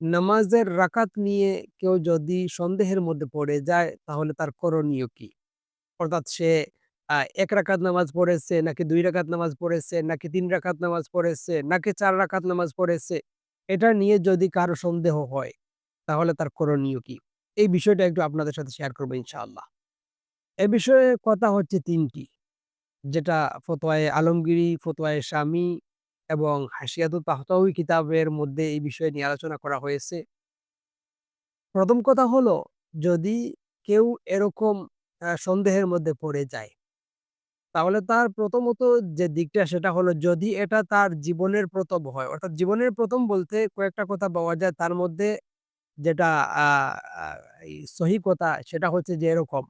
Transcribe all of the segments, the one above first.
নামাজের রাকাত নিয়ে কেউ যদি সন্দেহের মধ্যে পড়ে যায় তাহলে তার করণীয় কি? অর্থাৎ সে ১ রাকাত নামাজ পড়েছে নাকি ২ রাকাত নামাজ পড়েছে নাকি ৩ রাকাত নামাজ পড়েছে নাকি চার রাকাত নামাজ পড়েছে? এটা নিয়ে যদি কারও সন্দেহ হয় তাহলে তার করণীয় কি? এই বিষয়টা একটু আপনাদের সাথে শেয়ার করব ইনশাআল্লাহ। এ বিষয়ে কথা হচ্ছে তিনটি যেটা ফতোয়ায়ে আলমগীরি, ফতোয়ায়ে শামী এবং হাশিয়াতুত তাহতাউই কিতাবের মধ্যে এই বিষয় নিয়ে আলোচনা করা হয়েছে। ১ম কথা হলো, যদি কেউ এরকম সন্দেহের মধ্যে পড়ে যায়, তাহলে তার প্রথমত যে দিকটা সেটা হলো, যদি এটা তার জীবনের ১ম হয়। অর্থাৎ জীবনের প্রথম বলতে কয়েকটা কথা পাওয়া যায়, তার মধ্যে যেটা সহি কথা সেটা হচ্ছে যে এরকম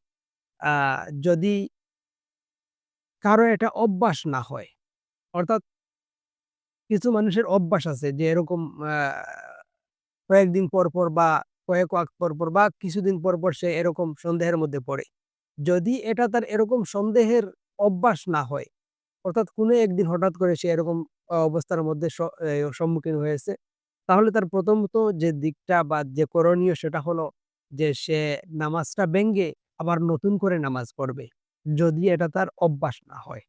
যদি কারও এটা অভ্যাস না হয়। অর্থাৎ কিছু মানুষের অভ্যাস আছে যে এরকম কয়েকদিন পর, পর বা কয়েক ওয়াক্ত পর, পর বা কিছুদিন পর, পর সে এরকম সন্দেহের মধ্যে পড়ে। যদি এটা তার এরকম সন্দেহের অভ্যাস না হয়, অর্থাৎ কোনো একদিন হঠাৎ করে সে এরকম অবস্থার মধ্যে সম্মুখীন হয়েছে, তাহলে তার প্রথমত যে দিকটা বা যে করণীয় সেটা হলো যে সে নামাজটা ভেঙ্গে আবার নতুন করে নামাজ পড়বে। যদি এটা তার অভ্যাস না হয়।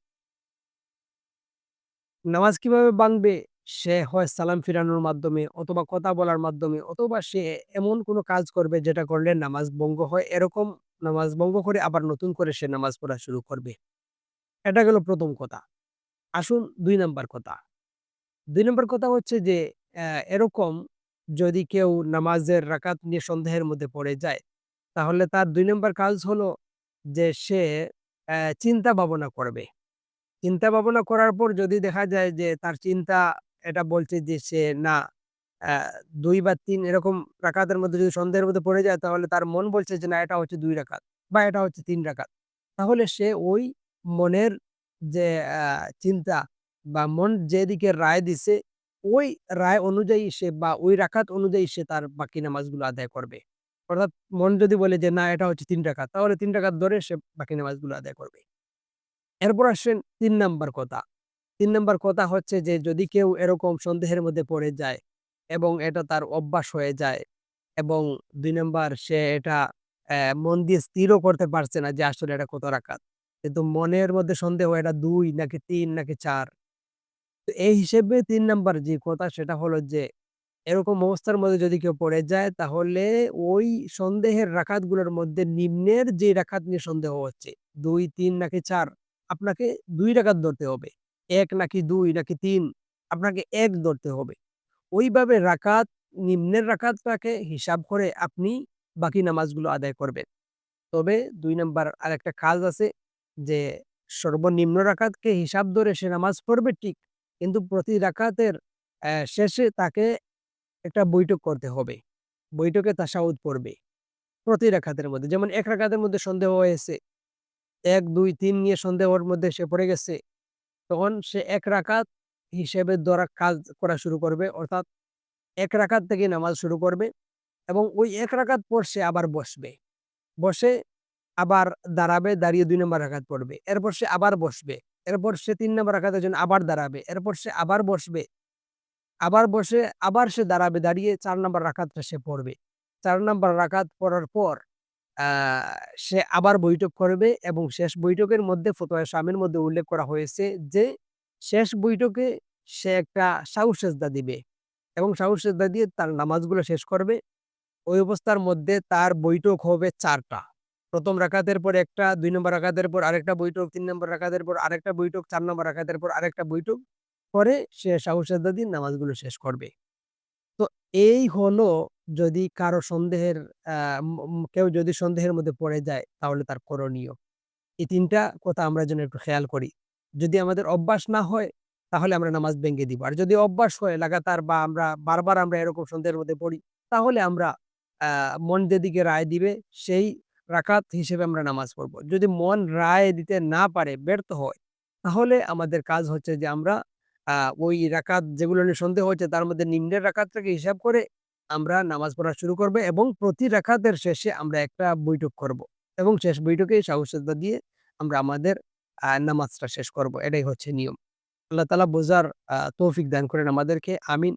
নামাজ কীভাবে বাঁধবে সে হয় সালাম ফিরানোর মাধ্যমে অথবা কথা বলার মাধ্যমে অথবা সে এমন কোনো কাজ করবে যেটা করলে নামাজ ভঙ্গ হয়। এরকম নামাজ ভঙ্গ করে আবার নতুন করে সে নামাজ পড়া শুরু করবে। এটা গেল প্রথম কথা। আসুন দুই নাম্বার কথা। দুই নম্বর কথা হচ্ছে যে এরকম যদি কেউ নামাজের রাকাত নিয়ে সন্দেহের মধ্যে পড়ে যায়, তাহলে তার দুই নম্বর কাজ হলো যে সে চিন্তা ভাবনা করবে। চিন্তা ভাবনা করার পর যদি দেখা যায় যে তার চিন্তা, এটা বলছে যে সে না ২ বা তিন এরকম রাকাতের মধ্যে যদি সন্দেহের মধ্যে পড়ে যায় তাহলে তার মন বলছে যে না, এটা হচ্ছে দুই রাকাত বা এটা হচ্ছে তিন রাকাত। তাহলে সে ওই মনের যে চিন্তা বা মন যেদিকে রায় দিছে, ওই রায় অনুযায়ী সে বা ওই রাখাত অনুযায়ী সে তার বাকি নামাজগুলো আদায় করবে। অর্থাৎ মন যদি বলে যে না, এটা হচ্ছে ৩ রাকাত, তাহলে ৩ রাকাত ধরে সে বাকি নামাজগুলো আদায় করবে। এরপর আসেন তিন নাম্বার কথা। তিন নাম্বার কথা হচ্ছে যে যদি কেউ এরকম সন্দেহের মধ্যে পড়ে যায় এবং এটা তার অভ্যাস হয়ে যায় এবং দুই নাম্বার সে এটা মন দিয়ে স্থিরও করতে পারছে না যে আসলে এটা কত রাকাত। কিন্তু মনের মধ্যে সন্দেহ এটা ২ নাকি তিন নাকি চার তো এই হিসেবে তিন নাম্বার যে কথা সেটা হলো যে এরকম অবস্থার মধ্যে যদি কেউ পড়ে যায় তাহলে ওই সন্দেহের রাকাতগুলোর মধ্যে নিম্নের যে রাকাত নিয়ে সন্দেহ হচ্ছে ২, ৩ নাকি ৪ আপনাকে ২ রাকাত ধরতে হবে। ১ নাকি ২ নাকি ৩ আপনাকে ১ ধরতে হবে। ওইভাবে রাকাত, নিম্নের রাকাতটাকে হিসাব করে আপনি বাকি নামাজগুলো আদায় করবেন। তবে ২ নাম্বার আরেকটা কাজ আছে যে, সর্বনিম্ন রাকাতকে হিসাব ধরে সে নামাজ পড়বে ঠিক। কিন্তু প্রতি রাকাতের শেষে তাকে একটা বৈঠক করতে হবে। বৈঠকে তাশাহুদ পড়বে। প্রতি রাকাতের মধ্যে। যেমন এক রাকাতের মধ্যে সন্দেহ হয়েছে। ১, ২, ৩ নিয়ে সন্দেহর মধ্যে সে পড়ে গেছে। তখন সে এক রাকাত হিসেবে দ্বারা কাজ করা শুরু করবে। অর্থাৎ এক রাকাত থেকে নামাজ শুরু করবে এবং ওই এক রাকাত পর সে আবার বসবে। বসে আবার দাঁড়াবে, দাঁড়িয়ে দুই নম্বর রাকাত পড়বে। এরপর সে আবার বসবে। এরপর সে তিন নম্বর রাকাতের জন্য আবার দাঁড়াবে। এরপর সে আবার বসবে। আবার বসে আবার সে দাঁড়াবে, দাঁড়িয়ে চার নাম্বার রাকাতটা সে পড়বে। চার নাম্বার রাকাত পড়ার পর আ সে আবার বৈঠক করবে এবং শেষ বৈঠকের মধ্যে ফতোয়া শামির মধ্যে উল্লেখ করা হয়েছে যে শেষ বৈঠকে সে একটা সাহু সেজদা দিবে এবং সাহু সেজদা দিয়ে তার নামাজগুলো শেষ করবে। ওই অবস্থার মধ্যে তার বৈঠক হবে চারটা প্রথম রাখাতের পর একটা, দুই নম্বর রাকাতের পর আরেকটা বৈঠক, তিন নম্বর রাকাতের পর আরেকটা বৈঠক, চার নম্বর রাকাতের পর আরেকটা বৈঠক। পরে সে সাহু সেজদা দিয়ে নামাজগুলো শেষ করবে। তো এই হলো যদি কারও সন্দেহের আ ম ম কেউ যদি সন্দেহের মধ্যে পড়ে যায় তাহলে তার করণীয়। এই ৩ টা কথা আমরা যেন একটু খেয়াল করি। যদি আমাদের অভ্যাস না হয় তাহলে আমরা নামাজ ভেঙে দিব। আর যদি অভ্যাস হয় লাগাতার বা আমরা বারবার আমরা এরকম সন্দেহের মধ্যে পড়ি তাহলে আমরা আ মন যেদিকে রায় দিবে সেই রাকাত হিসেবে আমরা নামাজ পড়ব। যদি মন রায় দিতে না পারে, ব্যর্থ হয় তাহলে আমাদের কাজ হচ্ছে যে আমরা আ ওই রাকাত যেগুলো নিয়ে সন্দেহ হচ্ছে তার মধ্যে নিম্নের রাকাতটাকে হিসাব করে আমরা নামাজ পড়া শুরু করব এবং প্রতি রাখাতের শেষে আমরা একটা বৈঠক করব এবং শেষ বৈঠকে সাহসতা দিয়ে আমরা আমাদের নামাজটা শেষ করব। এটাই হচ্ছে নিয়ম। আল্লাহ তালা বোঝার তৌফিক দান করেন আমাদেরকে। আমিন।